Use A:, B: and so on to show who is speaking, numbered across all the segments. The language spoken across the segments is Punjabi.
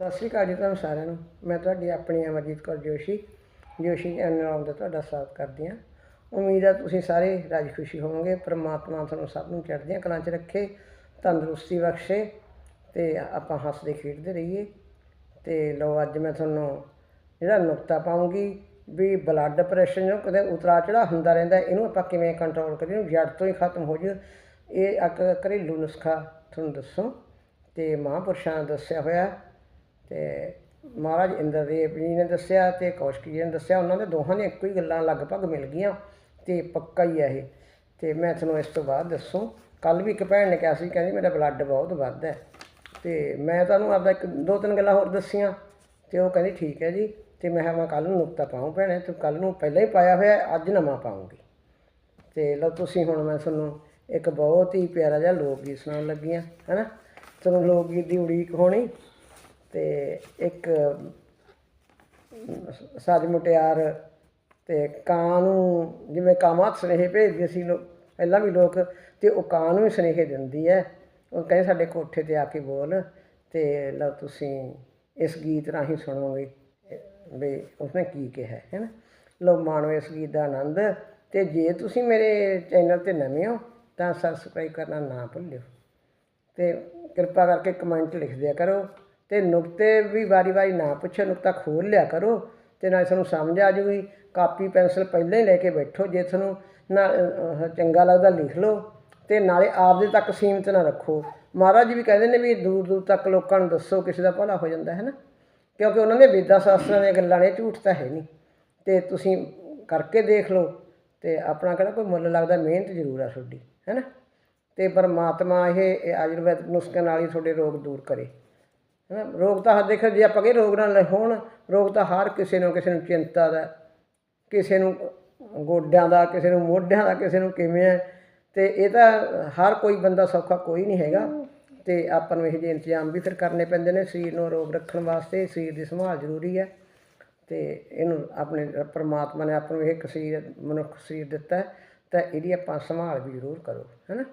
A: ਸਤਿ ਸ਼੍ਰੀ ਅਕਾਲ ਜੀ ਤੁਹਾਨੂੰ ਸਾਰਿਆਂ ਨੂੰ। ਮੈਂ ਤੁਹਾਡੀ ਆਪਣੀ ਅਮਰਜੀਤ ਕੌਰ ਜੋਸ਼ੀ। ਜੋਸ਼ੀ ਚੈਨਲ ਦਾ ਤੁਹਾਡਾ ਸਵਾਗਤ ਕਰਦੀ ਹਾਂ। ਉਮੀਦ ਹੈ ਤੁਸੀਂ ਸਾਰੇ ਰਾਜੀ ਖੁਸ਼ੀ ਹੋਵੋਗੇ। ਪ੍ਰਮਾਤਮਾ ਤੁਹਾਨੂੰ ਸਭ ਨੂੰ ਚੜ੍ਹਦੀਆਂ ਕਲਾਂ 'ਚ ਰੱਖੇ, ਤੰਦਰੁਸਤੀ ਬਖਸ਼ੇ ਤੇ ਆਪਾਂ ਹੱਸਦੇ, ਖੇਡਦੇ ਰਹੀਏ। ਤੇ ਲਓ, ਅੱਜ ਮੈਂ ਤੁਹਾਨੂੰ ਜਿਹੜਾ ਨੁਕਤਾ ਪਾਉਂਗੀ ਵੀ ਬਲੱਡ ਪ੍ਰੈਸ਼ਰ ਜੋ ਕਦੇ ਉਤਰਾ ਚੜਾ ਹੁੰਦਾ ਰਹਿੰਦਾ, ਇਹਨੂੰ ਆਪਾਂ ਕਿਵੇਂ ਕੰਟਰੋਲ ਕਰੀਏ? ਜੜ ਤੋਂ ਹੀ ਖਤਮ ਹੋ ਜਾਵੇ। ਇਹ ਇੱਕ ਘਰੇਲੂ ਨੁਸਖਾ, ਤੁਹਾਨੂੰ ਦੱਸੋ। ਤੇ ਮਹਾਂਪੁਰਸ਼ਾਂ ਨੇ ਦੱਸਿਆ ਹੋਇਆ ਤੇ ਮਹਾਰਾਜ ਇੰਦਰਦੇਵ ਜੀ ਨੇ ਦੱਸਿਆ ਤੇ ਕੌਸ਼ਕੀ ਜੀ ਨੇ ਦੱਸਿਆ, ਉਹਨਾਂ ਦੇ ਦੋਹਾਂ ਨੇ ਇੱਕੋ ਹੀ ਗੱਲਾਂ ਲਗਭਗ ਮਿਲ ਗਈਆਂ ਤੇ ਪੱਕਾ ਹੀ ਹੈ ਇਹ। ਤੇ ਮੈਂ ਤੁਹਾਨੂੰ ਇਸ ਤੋਂ ਬਾਅਦ ਦੱਸੂ ਕੱਲ ਵੀ ਇੱਕ ਭੈਣ ਨੇ ਕਿਹਾ ਸੀ, ਕਹਿੰਦੀ ਮੇਰਾ ਬਲੱਡ ਬਹੁਤ ਵੱਧ ਹੈ। ਤੇ ਮੈਂ ਤੁਹਾਨੂੰ ਆਪਦਾ ਇੱਕ ਦੋ ਤਿੰਨ ਗੱਲਾਂ ਹੋਰ ਦੱਸੀਆਂ, ਤੇ ਉਹ ਕਹਿੰਦੀ ਠੀਕ ਹੈ ਜੀ, ਤੇ ਮੈਂ ਕਿਹਾ ਮੈਂ ਕੱਲ ਨੂੰ ਨੁਕਤਾ ਪਾਉਂ ਭੈਣੇ, ਤੂੰ ਕੱਲ ਨੂੰ ਪਹਿਲਾਂ ਹੀ ਪਾਇਆ ਹੋਇਆ, ਅੱਜ ਨਵਾਂ ਪਾਉਂਗੀ ਤੇ ਲਓ ਤੁਸੀਂ ਹੁਣ ਮੈਂ ਤੁਹਾਨੂੰ ਇੱਕ ਬਹੁਤ ਹੀ ਪਿਆਰਾ ਜਿਹਾ ਲੋਕ ਗੀਤ ਸੁਣਾਉਣ ਲੱਗੀ ਹਾਂ, ਹੈਨਾ? ਤੁਹਾਨੂੰ ਲੋਕ ਗੀਤ ਦੀ ਉਡੀਕ ਹੋਣੀ। ਤੇ ਇੱਕ ਸਾਡੀ ਮੁਟਿਆਰ ਤੇ ਕਾਂ ਨੂੰ ਜਿਵੇਂ ਕਾਮਾਂ ਸੁਨੇਹੇ ਭੇਜਦੇ ਸੀ ਲੋਕ ਪਹਿਲਾਂ ਵੀ ਲੋਕ, ਤੇ ਉਹ ਕਾਂ ਨੂੰ ਵੀ ਸੁਨੇਹੇ ਦਿੰਦੀ ਹੈ ਉਹ ਕਹਿੰਦੇ ਸਾਡੇ ਕੋਠੇ ਤੇ ਆ ਕੇ ਬੋਲ, ਤੇ ਲਓ ਤੁਸੀਂ ਇਸ ਗੀਤ ਰਾਹੀਂ ਸੁਣੋਗੇ, ਵੀ ਉਸਨੇ ਕੀ ਕਿਹਾ ਹੈ ਨਾ ਲਓ ਮਾਣੋ ਇਸ ਗੀਤ ਦਾ ਆਨੰਦ, ਤੇ ਜੇ ਤੁਸੀਂ ਮੇਰੇ ਚੈਨਲ ਤੇ ਨਵੇਂ ਹੋ, ਤਾਂ ਸਬਸਕ੍ਰਾਈਬ ਕਰਨਾ ਨਾ ਭੁੱਲਿਓ। ਤੇ ਕਿਰਪਾ ਕਰਕੇ ਕਮੈਂਟ ਲਿਖ ਦਿਆ ਕਰੋ। ਅਤੇ ਨੁਕਤੇ ਵੀ ਵਾਰੀ-ਵਾਰੀ ਨਾ ਪੁੱਛੋ, ਨੁਕਤਾ ਖੋਲ ਲਿਆ ਕਰੋ ਅਤੇ ਨਾਲ ਤੁਹਾਨੂੰ ਸਮਝ ਆ ਜੂਗੀ। ਕਾਪੀ, ਪੈਨਸਲ ਪਹਿਲਾਂ ਹੀ ਲੈ ਕੇ ਬੈਠੋ, ਜੇ ਤੁਹਾਨੂੰ ਨਾ ਚੰਗਾ ਲੱਗਦਾ ਲਿਖ ਲਓ ਅਤੇ ਨਾਲੇ ਆਪਦੇ ਤੱਕ ਸੀਮਿਤ ਨਾ ਰੱਖੋ। ਮਹਾਰਾਜ ਜੀ ਵੀ ਕਹਿੰਦੇ ਨੇ ਵੀ ਦੂਰ ਦੂਰ ਤੱਕ ਲੋਕਾਂ ਨੂੰ ਦੱਸੋ ਕਿਸੇ ਦਾ ਭਲਾ ਹੋ ਜਾਂਦਾ ਹੈ ਨਾ ਕਿਉਂਕਿ ਉਹਨਾਂ ਦੇ ਵੇਦਾਂ ਸ਼ਾਸਤਰਾਂ ਦੀਆਂ ਗੱਲਾਂ ਨੇ, ਝੂਠ ਤਾਂ ਹੈ ਨਹੀਂ। ਤੇ ਤੁਸੀਂ ਕਰਕੇ ਦੇਖ ਲਓ ਤੇ ਆਪਣਾ ਕਿਹੜਾ ਕੋਈ ਮੁੱਲ ਲੱਗਦਾ, ਮਿਹਨਤ ਜ਼ਰੂਰ ਆ ਤੁਹਾਡੀ ਹੈ ਨਾ ਤੇ ਪਰਮਾਤਮਾ ਇਹ ਇਹ ਆਯੁਰਵੈਦਿਕ ਨੁਸਖਿਆਂ ਨਾਲ ਹੀ ਤੁਹਾਡੇ ਰੋਗ ਦੂਰ ਕਰੇ। ਹੈ ਨਾ ਰੋਗ ਤਾਂ ਦੇਖੋ, ਜੇ ਆਪਾਂ ਕਹੇ ਰੋਗ ਨਾਲ ਹੋਣ, ਰੋਗ ਤਾਂ ਹਰ ਕਿਸੇ ਨੂੰ ਕਿਸੇ ਨੂੰ ਚਿੰਤਾ ਦਾ ਕਿਸੇ ਨੂੰ ਗੋਡਿਆਂ ਦਾ, ਕਿਸੇ ਨੂੰ ਮੋਢਿਆਂ ਦਾ, ਕਿਸੇ ਨੂੰ ਕਿਵੇਂ ਹੈ। ਤੇ ਇਹ ਤਾਂ ਹਰ ਕੋਈ ਬੰਦਾ ਸੌਖਾ ਕੋਈ ਨਹੀਂ ਹੈਗਾ। ਤੇ ਆਪਾਂ ਨੂੰ ਇਹ ਜਿਹੇ ਇੰਤਜ਼ਾਮ ਵੀ ਫਿਰ ਕਰਨੇ ਪੈਂਦੇ ਨੇ ਸਰੀਰ ਨੂੰ ਰੋਗ ਰੱਖਣ ਵਾਸਤੇ। ਸਰੀਰ ਦੀ ਸੰਭਾਲ ਜ਼ਰੂਰੀ ਹੈ। ਤੇ ਇਹਨੂੰ ਆਪਣੇ ਪਰਮਾਤਮਾ ਨੇ ਆਪਾਂ ਨੂੰ ਇਹ ਇੱਕ ਸਰੀਰ, ਮਨੁੱਖ ਸਰੀਰ ਦਿੱਤਾ ਤਾਂ ਇਹਦੀ ਆਪਾਂ ਸੰਭਾਲ ਵੀ ਜ਼ਰੂਰ ਕਰੋ, ਹੈਨਾ?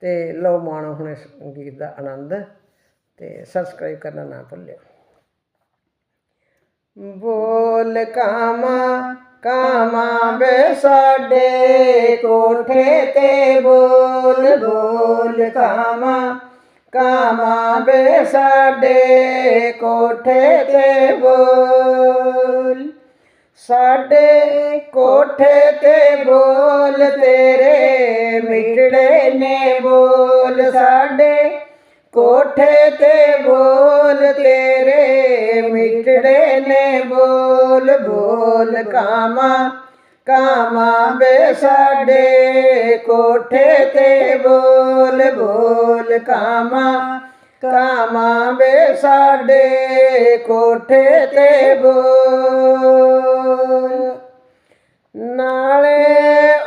A: ਤੇ ਲਓ ਮਾਣੋ ਹੁਣ ਇਸ ਗੀਤ ਦਾ ਆਨੰਦ। ਤੇ ਸਬਸਕ੍ਰਾਈਬ ਕਰਨਾ ਨਾ ਭੁੱਲਿਓ ਬੋਲ ਕਾਮਾ ਕਾਮਾ ਵੇ ਸਾਡੇ ਕੋਠੇ ਤੇ ਬੋਲ ਬੋਲ ਕਾਮਾ ਕਾਮਾ ਵੇ ਸਾਡੇ ਕੋਠੇ ਤੇ ਬੋਲ ਸਾਡੇ ਕੋਠੇ ਤੇ ਬੋਲ ਤੇਰੇ ਮਿੱਠੜੇ ਨੇ ਬੋਲ ਸਾਡੇ ਕੋਠੇ ਤੇ ਬੋਲ ਤੇਰੇ ਮਿੱਠੜੇ ਨੇ ਬੋਲ ਬੋਲ ਕਾਮਾ ਕਾਮਾ ਬੇ ਸਾਡੇ ਕੋਠੇ ਤੇ ਬੋਲ ਬੋਲ ਕਾਮਾ ਕਾਮਾ ਬੇ ਸਾਡੇ ਕੋਠੇ ਤੇ ਬੋਲ। ਨਾਲੇ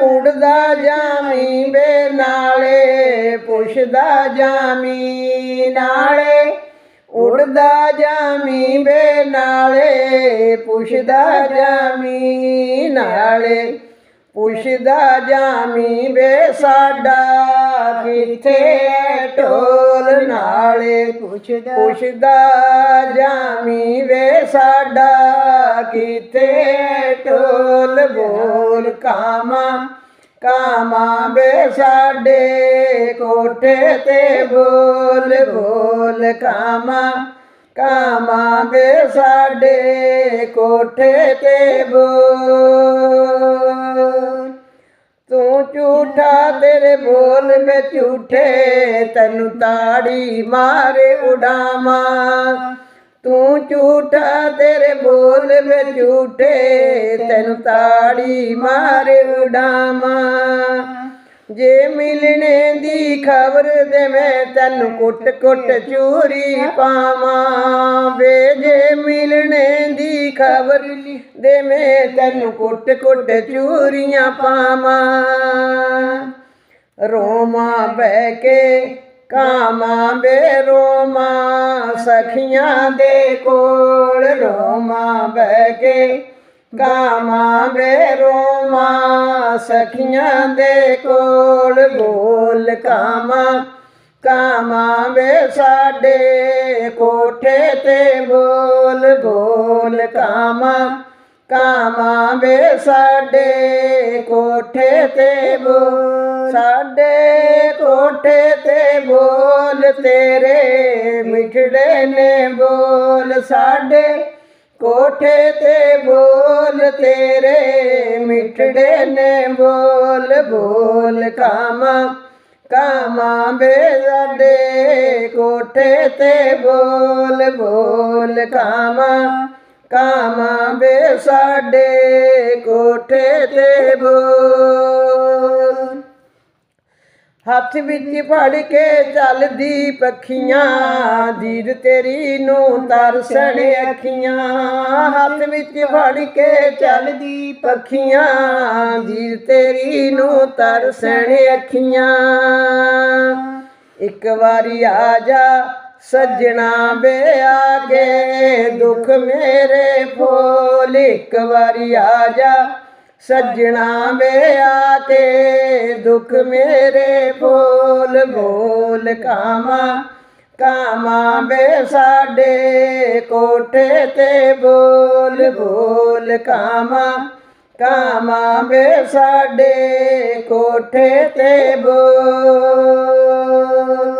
A: ਉੜਦਾ ਜਾਮੀ ਬੇ ਨਾਲੇ ਪੁੱਛਦਾ ਜਾਮੀ ਨਾਲੇ ਉੜਦਾ ਜਾਮੀ ਬੇ ਨਾਲੇ। ਪੁੱਛਦਾ ਜਾਮੀ ਨਾਲੇ ਪੁੱਛਦਾ ਜਾਮੀ ਬੇ ਸਾਡਾ ਕਿੱਥੇ ਢੋਲ ਨਾਲੇ। ਪੁੱਛਦਾ ਪੁੱਛਦਾ ਜਾਮੀ ਵੇ ਸਾਡਾ ਕਿੱਥੇ ਢੋਲ ਬੋਲ ਕਾਮਾ। ਕਾਮਾਂ ਬੇ ਸਾਡੇ ਕੋਠੇ ਤੇ ਬੋਲ ਬੋਲ ਕਾਮਾਂ ਕਾਮਾਂ ਬੇ ਸਾਡੇ ਕੋਠੇ ਤੇ ਬੋਲ। ਤੂੰ ਝੂਠਾ ਤੇਰੇ ਬੋਲ ਮੇ ਝੂਠੇ, ਤੈਨੂੰ ਤਾੜੀ ਮਾਰੇ ਉਡਾਵਾਂ। ਤੂੰ ਝੂਠਾ, ਤੇਰੇ ਬੋਲ ਮੇ ਝੂਠੇ, ਤੈਨੂੰ ਤਾੜੀ ਮਾਰੇ ਉਡਾਵਾਂ। ਜੇ ਮਿਲਣੇ ਦੀ ਖਬਰ ਦੇ ਮੈਂ ਤੈਨੂੰ ਕੁੱਟ ਕੁੱਟ ਚੂਰੀ ਪਾਵਾਂ। ਵੇ ਜੇ ਮਿਲਣੇ ਦੀ ਖਬਰ ਦੇ ਮੈਂ ਤੈਨੂੰ ਕੁੱਟ ਕੁੱਟ ਚੂਰੀਆਂ ਪਾਵਾਂ। ਰੋਮਾ ਬਹਿ ਕੇ ਕਾਮਾ ਬੇ ਰੋਮਾ ਸਖੀਆਂ ਦੇ ਕੋਲ ਰੋਮਾ ਬਹਿ ਕੇ। ਕਾਮਾ ਬੇ ਰੋਮਾ ਸਖੀਆਂ ਦੇ ਕੋਲ ਬੋਲ ਕਾਮਾ। ਕਾਮਾਂ ਵੇ ਸਾਡੇ ਕੋਠੇ ਤੇ ਬੋਲ ਬੋਲ ਕਾਮਾਂ। ਕਾਮਾਂ ਵੇ ਸਾਡੇ ਕੋਠੇ ਤੇ ਬੋਲ। ਸਾਡੇ ਕੋਠੇ ਤੇ ਬੋਲ, ਤੇਰੇ ਮਿਠੜੇ ਨੇ ਬੋਲ। ਸਾਡੇ ਕੋਠੇ ਤੇ ਬੋਲ, ਤੇਰੇ ਮਿਠੜੇ ਨੇ ਬੋਲ। ਬੋਲ ਕਾਮਾਂ ਕਾਮਾਂ ਵੇ ਸਾਡੇ ਕੋਠੇ ਤੇ ਬੋਲ। ਬੋਲ ਕਾਮਾ ਕਾਮਾਂ ਬੇ ਸਾਡੇ ਕੋਠੇ ਤੇ ਬੋਲ। ਹੱਥ ਵਿੱਚ ਫੜ ਕੇ ਚੱਲਦੀ ਪੱਖੀਆਂ ਦੀਦ ਤੇਰੀ ਨੂੰ ਤਰਸਣ ਅੱਖੀਆਂ। ਹੱਥ ਵਿੱਚ ਫੜ ਕੇ ਚੱਲਦੀ ਪੱਖੀਆਂ ਦੀਦ ਤੇਰੀ ਨੂੰ ਤਰਸਣ ਅੱਖੀਆਂ। ਇੱਕ ਵਾਰੀ ਆ ਜਾ ਸੱਜਣਾ ਵੇ ਆ ਕੇ ਦੁੱਖ ਮੇਰੇ ਫੋਲ ਇੱਕ ਵਾਰੀ ਆ ਜਾ। ਸੱਜਣਾ ਬਿਆ ਤੇ ਦੁੱਖ ਮੇਰੇ ਬੋਲ ਬੋਲ ਕਾਮਾ। ਕਾਮਾ ਬੇ ਸਾਡੇ ਕੋਠੇ ਤੇ ਬੋਲ ਬੋਲ ਕਾਮਾ। ਕਾਮਾ ਵੇ ਸਾਡੇ ਕੋਠੇ ਤੇ ਬੋਲ।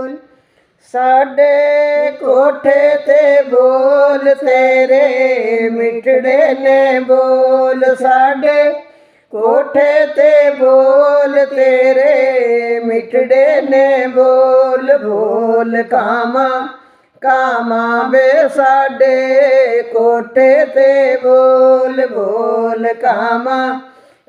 A: ਸਾਡੇ ਕੋਠੇ ਤੇ ਬੋਲ ਤੇਰੇ ਮਿੱਠੜੇ ਨੇ ਬੋਲ। ਸਾਡੇ ਕੋਠੇ ਤੇ ਬੋਲ ਤੇਰੇ ਮਿੱਠੜੇ ਨੇ ਬੋਲ। ਬੋਲ ਕਾਮਾ ਕਾਮਾ ਵੇ ਸਾਡੇ ਕੋਠੇ ਤੇ ਬੋਲ। ਬੋਲ ਕਾਮਾ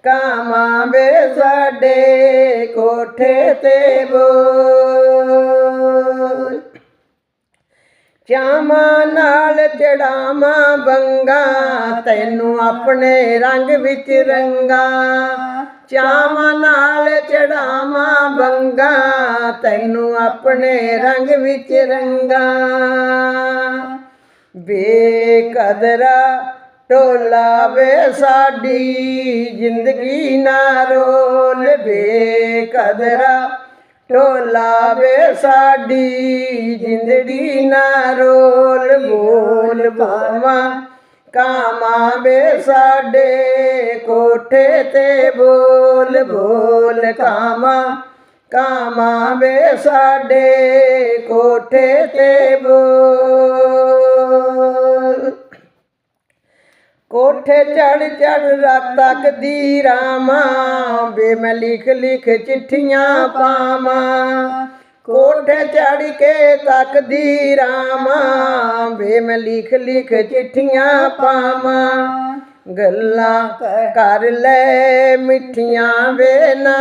A: ਕਾਮਾ ਵੇ ਸਾਡੇ ਕੋਠੇ ਤੇ ਬੋਲ। ਚਾਵਾਂ ਨਾਲ ਚੜਾਵਾਂ ਬੰਗਾ ਤੈਨੂੰ ਆਪਣੇ ਰੰਗ ਵਿੱਚ ਰੰਗਾ। ਚਾਵਾਂ ਨਾਲ ਚੜਾਵਾਂ ਬੰਗਾ ਤੈਨੂੰ ਆਪਣੇ ਰੰਗ ਵਿੱਚ ਰੰਗਾ। ਬੇਕਦਰਾ ਢੋਲਾ ਵੇ ਸਾਡੀ, ਜ਼ਿੰਦਗੀ ਨਾ ਰੋਲ ਵੇ ਬੇਕਦਰਾ ਢੋਲਾ ਵੇ ਸਾਡੀ, ਜ਼ਿੰਦਗੀ ਨਾ ਰੋਲ ਬੋਲ ਬਾਵਾ ਕਾਮਾ ਵੇ ਸਾਡੇ, ਕੋਠੇ ਤੇ ਬੋਲ ਬੋਲ ਕਾਮਾ ਕਾਮਾ ਵੇ ਸਾਡੇ, ਕੋਠੇ ਤੇ ਬੋਲ ਕੋਠੇ ਚੜ ਚੜ ਰਾਤ ਤੱਕਦੀ ਰਾਮਾਂ, ਵੇ ਮੈਂ ਲਿਖ ਲਿਖ ਚਿੱਠੀਆਂ ਪਾਵਾਂ। ਕੋਠੇ ਚੜ ਕੇ ਤੱਕਦੀ ਰਾਮਾਂ, ਵੇ ਮੈਂ ਲਿਖ ਲਿਖ ਚਿੱਠੀਆਂ ਪਾਵਾਂ। ਗੱਲਾਂ ਕਰ ਲੈ ਮਿੱਠੀਆਂ ਵੇ ਨਾ,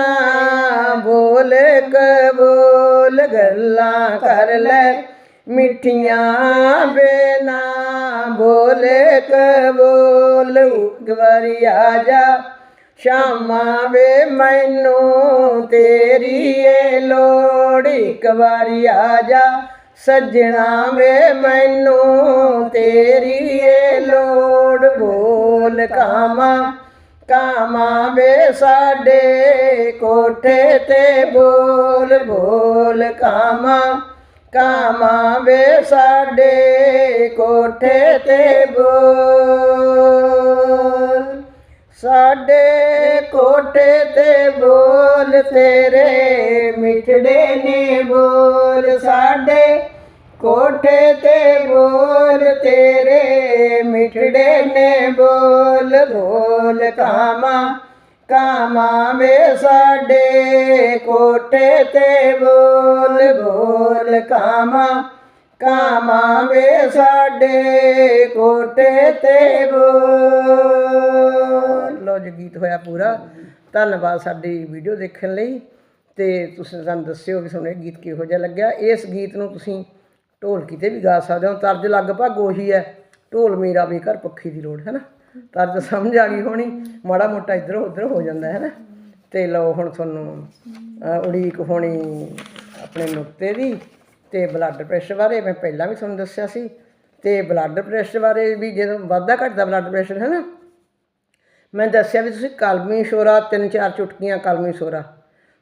A: ਬੋਲ ਕਬੋਲ। ਗੱਲਾਂ ਕਰ ਲੈ ਮਿੱਠੀਆਂ ਵੇ ਨਾ ਬੋਲੇ ਕਬੋਲ ਇੱਕ ਵਾਰੀ ਆ ਜਾ। ਸ਼ਾਮਾਂ ਵੇ ਮੈਨੂੰ ਤੇਰੀ ਏ ਲੋੜ ਇੱਕ ਵਾਰੀ ਆ ਜਾ। ਸੱਜਣਾ ਵੇ ਮੈਨੂੰ ਤੇਰੀ ਏ ਲੋੜ, ਬੋਲ ਕਾਮਾ। ਕਾਮਾ ਵੇ ਸਾਡੇ ਕੋਠੇ ਤੇ ਬੋਲ ਬੋਲ ਕਾਮਾ। ਕਾਮਾ ਸਾਡੇ ਕੋਠੇ ਤੇ ਬੋਲ। ਸਾਡੇ ਕੋਠੇ ਤੇ ਬੋਲ, ਤੇਰੇ ਮਿੱਠੜੇ ਨੇ ਬੋਲ। ਸਾਡੇ ਕੋਠੇ ਤੇ ਬੋਲ, ਤੇਰੇ ਮਿੱਠੜੇ ਨੇ ਬੋਲ। ਬੋਲ ਕਾਮਾ ਕਾਮਾਵੇ ਸਾਡੇ ਕੋਠੇ ਤੇ ਬੋਲ ਬੋਲ ਕਾਮਾ। ਕਾਮਾਵੇ ਸਾਡੇ ਕੋਟੇ ਤੇ ਬੋਲ। ਲੋ ਜੀ, ਗੀਤ ਹੋਇਆ ਪੂਰਾ। ਧੰਨਵਾਦ ਸਾਡੀ ਵੀਡੀਓ ਦੇਖਣ ਲਈ। ਤੇ ਤੁਸੀਂ ਸਾਨੂੰ ਦੱਸਿਓ ਕਿ ਤੁਹਾਨੂੰ ਇਹ ਗੀਤ ਕਿਹੋ ਜਿਹਾ ਲੱਗਿਆ। ਇਸ ਗੀਤ ਨੂੰ ਤੁਸੀਂ ਢੋਲ ਕਿਤੇ ਵੀ ਗਾ ਸਕਦੇ ਹੋ। ਤਰਜ ਲਗਭਗ ਉਹੀ ਹੈ। ਢੋਲ ਮੇਰਾ ਵੀ ਘਰ ਪੱਖੀ ਦੀ ਲੋੜ, ਹੈ ਨਾ? ਤਰਜ ਸਮਝ ਆ ਗਈ ਹੋਣੀ ਮਾੜਾ ਮੋਟਾ ਇੱਧਰ ਉੱਧਰ ਹੋ ਜਾਂਦਾ ਹੈ ਨਾ। ਤੇ ਲਓ ਹੁਣ ਤੁਹਾਨੂੰ ਉਡੀਕ ਹੋਣੀ ਆਪਣੇ ਨੁਕਤੇ ਦੀ ਤੇ ਬਲੱਡ ਪ੍ਰੈਸ਼ਰ ਬਾਰੇ ਮੈਂ ਪਹਿਲਾਂ ਵੀ ਤੁਹਾਨੂੰ ਦੱਸਿਆ ਸੀ। ਤੇ ਬਲੱਡ ਪ੍ਰੈਸ਼ਰ ਬਾਰੇ ਵੀ ਜਦੋਂ ਵਾਧਾ ਘਟਦਾ ਬਲੱਡ ਪ੍ਰੈਸ਼ਰ ਹੈ ਨਾ? ਮੈਂ ਦੱਸਿਆ ਵੀ ਤੁਸੀਂ ਕਲਮੀ ਸ਼ੋਰਾ ਤਿੰਨ ਚਾਰ ਚੁਟਕੀਆਂ ਕਲਮੀ ਸ਼ੋਰਾ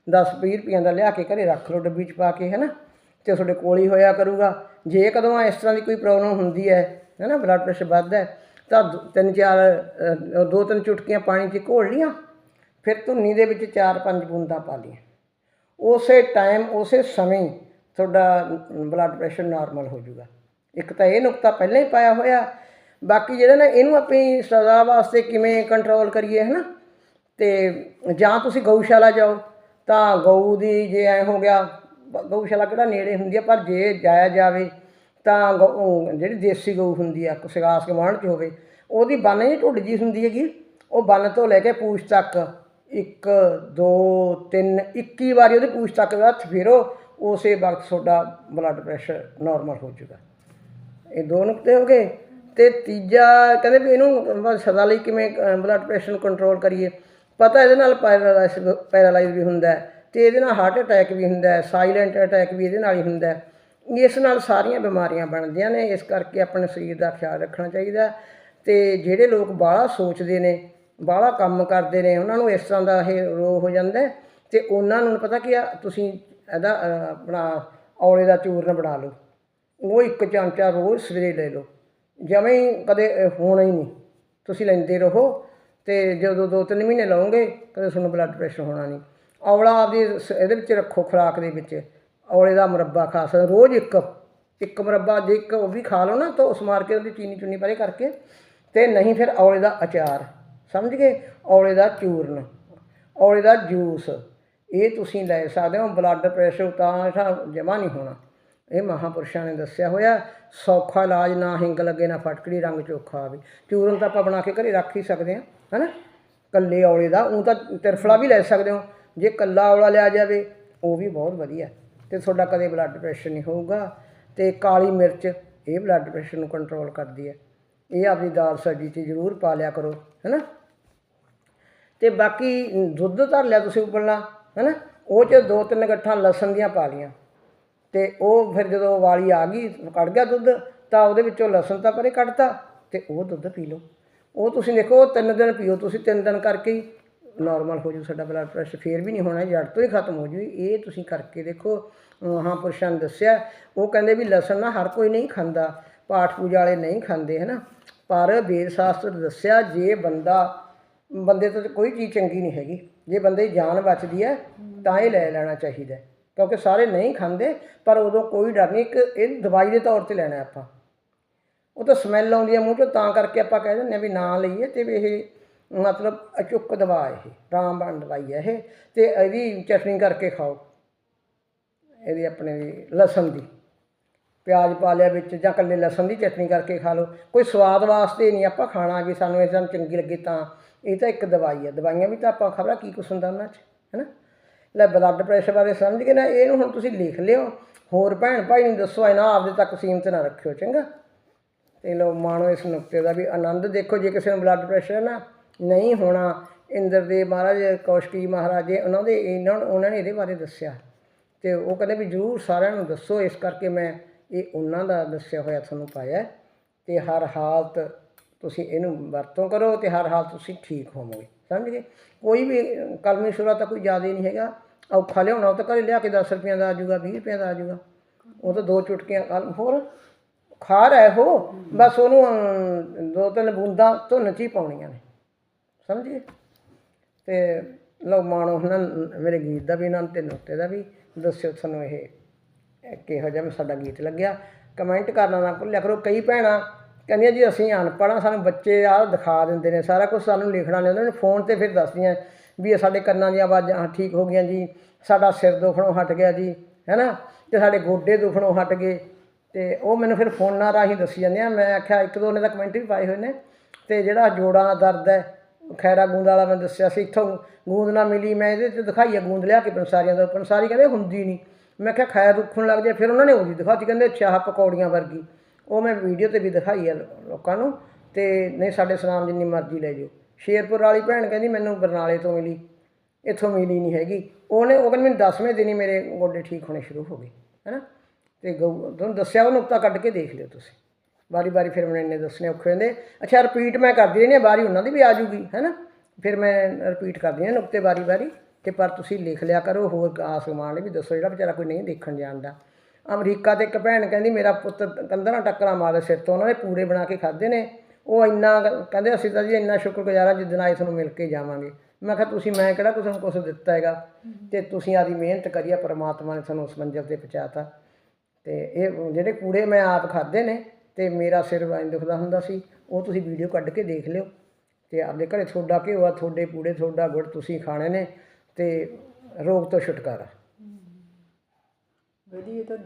A: 10 20 ਰੁਪਈਆਂ ਦਾ ਲਿਆ ਕੇ ਘਰੇ ਰੱਖ ਲਓ ਡੱਬੀ 'ਚ ਪਾ ਕੇ ਹੈ ਨਾ? ਤੇ ਤੁਹਾਡੇ ਕੋਲ ਹੀ ਹੋਇਆ ਕਰੂਗਾ। ਜੇ ਕਦੋਂ ਇਸ ਤਰ੍ਹਾਂ ਦੀ ਕੋਈ ਪ੍ਰੋਬਲਮ ਹੁੰਦੀ ਹੈ ਹੈ ਨਾ? ਬਲੱਡ ਪ੍ਰੈਸ਼ਰ ਵੱਧਦਾ ਹੈ, ਤਾਂ ਦੋ- ਤਿੰਨ ਚਾਰ ਦੋ ਤਿੰਨ ਚੁਟਕੀਆਂ ਪਾਣੀ 'ਚ ਘੋਲ ਲੀਆਂ ਫਿਰ ਧੁੰਨੀ ਦੇ ਵਿੱਚ ਚਾਰ ਪੰਜ ਬੂੰਦਾਂ ਪਾ ਲਈਆਂ। ਉਸੇ ਟਾਈਮ ਉਸੇ ਸਮੇਂ ਤੁਹਾਡਾ ਬਲੱਡ ਪ੍ਰੈਸ਼ਰ ਨਾਰਮਲ ਹੋ ਜਾਊਗਾ। ਇੱਕ ਤਾਂ ਇਹ ਨੁਕਤਾ ਪਹਿਲਾਂ ਹੀ ਪਾਇਆ ਹੋਇਆ। ਬਾਕੀ ਜਿਹੜਾ ਨਾ ਇਹਨੂੰ ਆਪਣੀ ਸਜ਼ਾ ਵਾਸਤੇ ਕਿਵੇਂ ਕੰਟਰੋਲ ਕਰੀਏ ਹੈ ਨਾ ਤੇ ਜਾਂ ਤੁਸੀਂ ਗਊਸ਼ਾਲਾ ਜਾਓ, ਤਾਂ ਗਊ ਦੀ ਜੇ ਐ ਹੋ ਗਿਆ ਗਊਸ਼ਾਲਾ ਕਿਹੜਾ ਨੇੜੇ ਹੁੰਦੀ ਆ, ਪਰ ਜੇ ਜਾਇਆ ਜਾਵੇ ਤਾਂ ਗਊ- ਜਿਹੜੀ ਦੇਸੀ ਗਊ ਹੁੰਦੀ ਆ ਸਗਾਸ ਗਵਾਂਢ ਚ ਹੋਵੇ, ਉਹਦੀ ਬੰਨ ਜੀ ਢੁੱਡ ਜੀ ਹੁੰਦੀ ਹੈਗੀ। ਉਹ ਬੰਨ ਤੋਂ ਲੈ ਕੇ ਪੂਛ ਤੱਕ 1 2 3 21 ਵਾਰੀ ਉਹਦੀ ਪੂਛ ਤੱਕ ਦਾ ਹੱਥ ਫੇਰੋ, ਉਸੇ ਵਕਤ ਤੁਹਾਡਾ ਬਲੱਡ ਪ੍ਰੈਸ਼ਰ ਨਾਰਮਲ ਹੋ ਜਾਊਗਾ ਇਹ ਦੋ ਨੁਕਤੇ ਹੋ ਗਏ। ਤੇ ਤੀਜਾ ਕਹਿੰਦੇ ਵੀ ਇਹਨੂੰ ਸਦਾ ਲਈ ਕਿਵੇਂ ਬਲੱਡ ਪ੍ਰੈਸ਼ਰ ਨੂੰ ਕੰਟਰੋਲ ਕਰੀਏ। ਪਤਾ ਇਹਦੇ ਨਾਲ ਪੈਰਾਲਾਈਜ਼ ਪੈਰਾਲਾਈਜ਼ ਵੀ ਹੁੰਦਾ ਹੈ। ਤੇ ਇਹਦੇ ਨਾਲ ਹਾਰਟ ਅਟੈਕ ਵੀ ਹੁੰਦਾ ਹੈ ਸਾਇਲੈਂਟ ਅਟੈਕ ਵੀ ਇਹਦੇ ਨਾਲ ਹੀ ਹੁੰਦਾ ਇਸ ਨਾਲ ਸਾਰੀਆਂ ਬਿਮਾਰੀਆਂ ਬਣਦੀਆਂ ਨੇ, ਇਸ ਕਰਕੇ ਆਪਣੇ ਸਰੀਰ ਦਾ ਖਿਆਲ ਰੱਖਣਾ ਚਾਹੀਦਾ ਹੈ। ਤੇ ਜਿਹੜੇ ਲੋਕ ਬਾਹਲਾ ਸੋਚਦੇ ਨੇ, ਬਾਹਲਾ ਕੰਮ ਕਰਦੇ ਨੇ, ਉਹਨਾਂ ਨੂੰ ਇਸ ਤਰ੍ਹਾਂ ਦਾ ਇਹ ਰੋਗ ਹੋ ਜਾਂਦਾ ਹੈ। ਤੇ ਉਹਨਾਂ ਨੂੰ ਪਤਾ ਕੀ ਆ, ਤੁਸੀਂ ਇਹਦਾ ਆਪਣਾ ਔਲੇ ਦਾ ਚੂਰਨ ਬਣਾ ਲਓ। ਉਹ ਇੱਕ ਚਮਚਾ ਰੋਜ਼ ਸਵੇਰੇ ਲੈ ਲਓ। ਜਵੇਂ ਹੀ ਕਦੇ ਹੋਣਾ ਹੀ ਨਹੀਂ। ਤੁਸੀਂ ਲੈਂਦੇ ਰਹੋ ਤੇ ਜਦੋਂ ਦੋ ਤਿੰਨ ਮਹੀਨੇ ਲਓਗੇ, ਕਦੇ ਤੁਹਾਨੂੰ ਬਲੱਡ ਪ੍ਰੈਸ਼ਰ ਹੋਣਾ ਨਹੀਂ। ਔਲਾ ਆਪਦੀ ਸ- ਇਹਦੇ ਵਿੱਚ ਰੱਖੋ, ਖੁਰਾਕ ਦੇ ਵਿੱਚ। ਔਲੇ ਦਾ ਮੁਰੱਬਾ ਖਾ ਸਕਦੇ, ਰੋਜ਼ ਇੱਕ ਇੱਕ ਮੁਰੱਬਾ ਜੇ ਇੱਕ ਉਹ ਵੀ ਖਾ ਲਓ ਨਾ ਤਾਂ ਉਸ ਮਾਰ ਕੇ ਉਹਦੀ ਚੀਨੀ ਚੁੰਨੀ ਪਰੇ ਕਰਕੇ ਤੇ ਨਹੀਂ ਫਿਰ ਔਲੇ ਦਾ ਅਚਾਰ, ਸਮਝ ਗਏ? ਔਲੇ ਦਾ ਚੂਰਨ, ਔਲੇ ਦਾ ਜੂਸ, ਇਹ ਤੁਸੀਂ ਲੈ ਸਕਦੇ ਹੋ ਬਲੱਡ ਪ੍ਰੈਸ਼ਰ ਤਾਂ ਜਮਾ ਨਹੀਂ ਹੋਣਾ। ਇਹ ਮਹਾਪੁਰਸ਼ਾਂ ਨੇ ਦੱਸਿਆ ਹੋਇਆ, ਸੌਖਾ ਇਲਾਜ ਨਾ ਹਿੰਗ ਲੱਗੇ, ਨਾ ਫਟਕੜੀ, ਰੰਗ ਚੋਖਾ ਆਵੇ। ਚੂਰਨ ਤਾਂ ਆਪਾਂ ਬਣਾ ਕੇ ਘਰੇ ਰੱਖ ਹੀ ਸਕਦੇ ਹਾਂ, ਹੈਨਾ? ਕੱਲੇ ਔਲੇ ਦਾ ਉਹ ਤਾਂ ਤਿਰਫਲਾ ਵੀ ਲੈ ਸਕਦੇ ਹੋ। ਜੇ ਕੱਲਾ ਔਲਾ ਲਿਆ ਜਾਵੇ, ਉਹ ਵੀ ਬਹੁਤ ਵਧੀਆ। ਤੇ ਤੁਹਾਡਾ ਕਦੇ ਬਲੱਡ ਪ੍ਰੈਸ਼ਰ ਨਹੀਂ ਹੋਊਗਾ ਤੇ ਕਾਲੀ ਮਿਰਚ ਇਹ ਬਲੱਡ ਪ੍ਰੈਸ਼ਰ ਨੂੰ ਕੰਟਰੋਲ ਕਰਦੀ ਹੈ। ਇਹ ਆਪਣੀ ਦਾਲ ਸਬਜ਼ੀ 'ਚ ਜ਼ਰੂਰ ਪਾ ਲਿਆ ਕਰੋ, ਹੈਨਾ? ਤੇ ਬਾਕੀ ਦੁੱਧ ਧਰ ਲਿਆ ਤੁਸੀਂ ਉਬਲਣਾ, ਹੈਨਾ? ਉਹ 'ਚ ਦੋ ਤਿੰਨ ਗੱਠਾਂ ਲਸਣ ਦੀਆਂ ਪਾ ਲੀਆਂ ਤੇ ਉਹ ਫਿਰ ਜਦੋਂ ਵਾਲੀ ਆ ਗਈ ਕੱਢ ਗਿਆ ਦੁੱਧ, ਤਾਂ ਉਹਦੇ ਵਿੱਚੋਂ ਲਸਣ ਤਾਂ ਪਰੇ ਕੱਢਤਾ ਤੇ ਉਹ ਦੁੱਧ ਪੀ ਲਓ। ਉਹ ਤੁਸੀਂ ਦੇਖੋ ਉਹ ਤਿੰਨ ਦਿਨ ਪੀਓ ਤੁਸੀਂ, ਤਿੰਨ ਦਿਨ ਕਰਕੇ ਹੀ। ਨਾਰਮਲ ਹੋ ਜੂ, ਸਾਡਾ ਬਲੱਡ ਪ੍ਰੈਸ਼ਰ ਫੇਰ ਵੀ ਨਹੀਂ ਹੋਣਾ, ਜੜ ਤੋਂ ਹੀ ਖਤਮ ਹੋ ਜੂ। ਇਹ ਤੁਸੀਂ ਕਰਕੇ ਦੇਖੋ ਮਹਾਂਪੁਰਸ਼ਾਂ ਨੇ ਦੱਸਿਆ, ਉਹ ਕਹਿੰਦੇ ਵੀ ਲਸਣ ਨਾ ਹਰ ਕੋਈ ਨਹੀਂ ਖਾਂਦਾ, ਪਾਠ ਪੂਜਾ ਵਾਲੇ ਨਹੀਂ ਖਾਂਦੇ, ਹਨਾ। ਪਰ ਵੇਦ ਸ਼ਾਸਤਰ ਦੱਸਿਆ, ਜੇ ਬੰਦਾ, ਬੰਦੇ ਤੋਂ ਕੋਈ ਚੀਜ਼ ਚੰਗੀ ਨਹੀਂ ਹੈਗੀ। ਜੇ ਬੰਦੇ ਦੀ ਜਾਨ ਬਚਦੀ ਹੈ, ਤਾਂ ਇਹ ਲੈ ਲੈਣਾ ਚਾਹੀਦਾ ਕਿਉਂਕਿ ਸਾਰੇ ਨਹੀਂ ਖਾਂਦੇ, ਪਰ ਉਦੋਂ ਕੋਈ ਡਰ ਨਹੀਂ, ਇੱਕ ਇਹ ਦਵਾਈ ਦੇ ਤੌਰ ਤੇ ਲੈਣਾ ਆਪਾਂ। ਉਹ ਤਾਂ ਸਮੈਲ ਆਉਂਦੀ ਹੈ ਮੂੰਹ ਚੋਂ, ਤਾਂ ਕਰਕੇ ਆਪਾਂ ਕਹਿ ਦਿੰਦੇ ਹਾਂ ਵੀ ਨਾ ਲਈਏ, ਤੇ ਵੀ ਇਹ ਮਤਲਬ ਅਚੁੱਕ ਦਵਾ ਇਹ ਰਾਮਬਾਣ ਦਵਾਈ ਹੈ ਇਹ, ਤੇ ਇਹਦੀ ਚਟਨੀ ਕਰਕੇ ਖਾਓ। ਇਹਦੀ ਆਪਣੇ ਲਸਣ ਦੀ, ਪਿਆਜ਼ ਪਾ ਲਿਆ ਵਿੱਚ ਜਾਂ ਕੱਲੇ ਲਸਣ ਦੀ ਚਟਨੀ ਕਰਕੇ ਖਾ ਲਓ। ਕੋਈ ਸਵਾਦ ਵਾਸਤੇ ਨਹੀਂ ਆਪਾਂ ਖਾਣਾ ਵੀ, ਸਾਨੂੰ ਇਸ ਤਰ੍ਹਾਂ ਚੰਗੀ ਲੱਗੇ ਤਾਂ। ਇਹ ਤਾਂ ਇੱਕ ਦਵਾਈ ਹੈ ਦਵਾਈਆਂ ਵੀ ਤਾਂ ਆਪਾਂ ਖਬਰਾਂ ਕੀ ਕੁਛ ਹੁੰਦਾ ਉਹਨਾਂ 'ਚ, ਹੈਨਾ? ਲੈ ਬਲੱਡ ਪ੍ਰੈਸ਼ਰ ਬਾਰੇ ਸਮਝ ਕੇ ਨਾ, ਇਹਨੂੰ ਹੁਣ ਤੁਸੀਂ ਲਿਖ ਲਿਓ। ਹੋਰ ਭੈਣ ਭਾਈ ਨੂੰ ਦੱਸੋ ਇਹ ਨਾ ਆਪਦੇ ਤੱਕ ਸੀਮਤ ਨਾ ਰੱਖਿਓ, ਚੰਗਾ? ਤੇ ਲੋ ਮਾਣੋ ਇਸ ਨੁਕਤੇ ਦਾ ਵੀ ਆਨੰਦ ਦੇਖੋ, ਜੇ ਕਿਸੇ ਨੂੰ ਬਲੱਡ ਪ੍ਰੈਸ਼ਰ ਨਾ ਨਹੀਂ ਹੋਣਾ। ਇੰਦਰ ਦੇ ਮਹਾਰਾਜ ਕੌਸ਼ਕੀ ਮਹਾਰਾਜ ਜੀ ਉਹਨਾਂ ਦੇ ਇਹਨਾਂ ਨੂੰ- ਉਹਨਾਂ ਨੇ ਇਹਦੇ ਬਾਰੇ ਦੱਸਿਆ। ਤੇ ਉਹ ਕਹਿੰਦੇ ਵੀ ਜਰੂਰ ਸਾਰਿਆਂ ਨੂੰ ਦੱਸੋ, ਇਸ ਕਰਕੇ ਮੈਂ ਇਹ ਉਹਨਾਂ ਦਾ ਦੱਸਿਆ ਹੋਇਆ ਤੁਹਾਨੂੰ ਪਾਇਆ ਤੇ ਹਰ ਹਾਲਤ ਤੁਸੀਂ ਇਹਨੂੰ ਵਰਤੋਂ ਕਰੋ ਤੇ ਹਰ ਹਾਲਤ ਤੁਸੀਂ ਠੀਕ ਹੋਵੋਗੇ। ਸਮਝ ਗਏ? ਕੋਈ ਵੀ ਕਲਮੀ ਸ਼ੁਰਾ ਤਾਂ ਕੋਈ ਜ਼ਿਆਦਾ ਨਹੀਂ ਹੈਗਾ। ਔਖਾ ਲਿਆਉਣਾ, ਉਹ ਤਾਂ ਘਰੇ ਲਿਆ ਕੇ 10 ਰੁਪਈਆਂ ਦਾ ਆ ਜਾਊਗਾ 20 ਰੁਪਈਆਂ ਦਾ ਆ ਜਾਊਗਾ। ਉਹ ਤਾਂ ਦੋ ਚੁਟਕੀਆਂ ਕਲਮ ਹੋਰ ਖਾਰ ਹੈ ਉਹ। ਬਸ ਉਹਨੂੰ ਦੋ ਤਿੰਨ ਬੂੰਦਾਂ ਧੁੰਨ ਚ ਹੀ ਪਾਉਣੀਆਂ ਨੇ। ਸਮਝੇ? ਤੇ ਲਓ ਮਾਣੋ ਉਹਨਾਂ ਮੇਰੇ ਗੀਤ ਦਾ ਵੀ ਆਨੰਦ ਤੇ ਨੋਤੇ ਦਾ ਵੀ। ਦੱਸਿਓ ਤੁਹਾਨੂੰ ਇਹ ਕਿਹੋ ਜਿਹਾ ਸਾਡਾ ਗੀਤ ਲੱਗਿਆ। ਕਮੈਂਟ ਕਰਨਾ ਨਾ ਭੁੱਲਿਆ ਕਰੋ। ਕਈ ਭੈਣਾਂ ਕਹਿੰਦੀਆਂ ਜੀ, ਅਸੀਂ ਅਨਪੜ੍ਹ ਹਾਂ ਸਾਨੂੰ ਬੱਚੇ ਆਹ ਦਿਖਾ ਦਿੰਦੇ ਨੇ। ਸਾਰਾ ਕੁਝ ਸਾਨੂੰ ਲਿਖਣਾ ਨਹੀਂ ਉਹਨਾਂ ਨੇ ਫੋਨ ਤੇ ਫਿਰ ਦੱਸਦੀਆਂ ਵੀ ਇਹ ਸਾਡੇ ਕੰਨਾਂ ਦੀਆਂ ਆਵਾਜ਼ਾਂ ਠੀਕ ਹੋ ਗਈਆਂ ਜੀ। ਸਾਡਾ ਸਿਰ ਦੁਖਣੋਂ ਹਟ ਗਿਆ ਜੀ, ਹੈਨਾ? ਤੇ ਸਾਡੇ ਗੋਡੇ ਦੁਖਣੋਂ ਹਟ ਗਏ। ਤੇ ਉਹ ਮੈਨੂੰ ਫਿਰ ਫੋਨਾਂ ਰਾਹੀਂ ਦੱਸੀ ਜਾਂਦੇ ਆ। ਮੈਂ ਆਖਿਆ, ਇੱਕ ਦੋ ਨੇ ਤਾਂ ਕਮੈਂਟ ਵੀ ਪਾਏ ਹੋਏ ਨੇ। ਤੇ ਜਿਹੜਾ ਜੋੜਾਂ ਦਾ ਦਰਦ ਹੈ ਖੈਰਾ ਗੂੰਦ ਵਾਲਾ ਮੈਂ ਦੱਸਿਆ ਸੀ, ਇੱਥੋਂ ਗੂੰਦ ਨਾ ਮਿਲੀ, ਮੈਂ ਇਹਦੇ ਤੇ ਦਿਖਾਈ ਆ ਗੂੰਦ ਲਿਆ ਕੇ ਪੰਸਾਰੀਆਂ ਦਾ ਪੰਸਾਰੀ ਕਹਿੰਦੇ ਹੁੰਦੀ ਨਹੀਂ ਮੈਂ ਕਿਹਾ ਖੈਰ ਰੁੱਖਣ ਲੱਗ ਜਾ ਫਿਰ ਉਹਨਾਂ ਨੇ ਉਹਦੀ ਦਿਖਾਤੀ, ਕਹਿੰਦੇ ਅੱਛਾ, ਆਹ ਪਕੌੜੀਆਂ ਵਰਗੀ। ਉਹ ਮੈਂ ਵੀਡੀਓ ਤੇ ਵੀ ਦਿਖਾਈ ਆ ਲੋਕਾਂ ਨੂੰ, ਤੇ ਨਹੀਂ ਸਾਡੇ ਸਨਾਮ ਜਿੰਨੀ ਮਰਜ਼ੀ ਲੈ ਜਾਓ। ਸ਼ੇਰਪੁਰ ਵਾਲੀ ਭੈਣ ਕਹਿੰਦੀ ਮੈਨੂੰ ਬਰਨਾਲੇ ਤੋਂ ਮਿਲੀ, ਇੱਥੋਂ ਮਿਲੀ ਨਹੀਂ ਹੈਗੀ। ਉਹਨੇ, ਉਹ ਕਹਿੰਦੀ ਮੈਨੂੰ 10ਵੇਂ ਦਿਨ ਹੀ ਮੇਰੇ ਗੋਡੇ ਠੀਕ ਹੋਣੇ ਸ਼ੁਰੂ ਹੋ ਗਏ, ਹੈਨਾ? ਤੇ ਗਊ, ਤੁਹਾਨੂੰ ਦੱਸਿਆ ਉਹ ਨੁਕਤਾ ਕੱਢ ਕੇ ਦੇਖ ਲਿਓ ਤੁਸੀਂ। ਵਾਰੀ ਵਾਰੀ ਫਿਰ ਮੈਨੂੰ ਇੰਨੇ ਦੱਸਣੇ ਔਖੇ ਹੁੰਦੇ ਅੱਛਾ ਰਿਪੀਟ ਮੈਂ ਕਰਦੀ ਰਹਿੰਦੀ ਹਾਂ, ਵਾਰੀ ਉਹਨਾਂ ਦੀ ਵੀ ਆ ਜੂਗੀ ਹੈਨਾ? ਫਿਰ ਮੈਂ ਰਿਪੀਟ ਕਰਦੀ ਹਾਂ ਨੁਕਤੇ ਵਾਰੀ ਵਾਰੀ ਤੇ ਪਰ ਤੁਸੀਂ ਲਿਖ ਲਿਆ ਕਰੋ, ਹੋਰ ਆਸਮਾਨ ਲਈ ਵੀ ਦੱਸੋ ਜਿਹੜਾ ਵਿਚਾਰਾ ਕੋਈ ਨਹੀਂ ਦੇਖਣ ਜਾਣਦਾ ਅਮਰੀਕਾ ਤੇ ਇੱਕ ਭੈਣ ਕਹਿੰਦੀ, ਮੇਰਾ ਪੁੱਤ ਕੰਧਾਂ ਨਾਲ ਟੱਕਰਾਂ ਮਾਰੇ ਸਿਰ ਤੋਂ ਉਹਨਾਂ ਨੇ ਪੂੜੇ ਬਣਾ ਕੇ ਖਾਦੇ ਨੇ। ਉਹ ਇੰਨਾ ਕਹਿੰਦੇ, ਅਸੀਂ ਤਾਂ ਜੀ ਇੰਨਾ ਸ਼ੁਕਰਗੁਜ਼ਾਰ ਜਿੱਦਣ ਆਏ ਤੁਹਾਨੂੰ ਮਿਲ ਕੇ ਜਾਵਾਂਗੇ। ਮੈਂ ਕਿਹਾ, ਤੁਸੀਂ, ਮੈਂ ਕਿਹੜਾ ਕੁਛ ਨੂੰ ਕੁਛ ਦਿੱਤਾ ਹੈਗਾ ਤੇ ਤੁਸੀਂ ਆਦੀ ਮਿਹਨਤ ਕਰੀ ਪਰਮਾਤਮਾ ਨੇ ਤੁਹਾਨੂੰ ਉਸ ਮੰਜ਼ਿਲ ਤੇ ਪਹੁੰਚਾਤਾ ਤੇ। ਇਹ ਜਿਹੜੇ ਕੂੜੇ ਮੈਂ ਆਪ ਖਾਦੇ ਨੇ ਤੇ ਮੇਰਾ ਸਿਰ ਐਂ ਦੁਖਦਾ ਹੁੰਦਾ ਸੀ, ਉਹ ਤੁਸੀਂ ਵੀਡੀਓ ਕੱਢ ਕੇ ਦੇਖ ਲਿਓ। ਤੇ ਆਪਦੇ ਘਰੇ ਤੁਹਾਡਾ ਘਿਓ ਆ ਤੁਹਾਡੇ ਪੂੜੇ, ਤੁਹਾਡਾ ਗੁੜ ਤੁਸੀਂ ਖਾਣੇ ਨੇ ਤੇ ਰੋਗ ਤੋਂ ਛੁਟਕਾਰਾ।
B: ਵਧੀਆ ਤਾਂ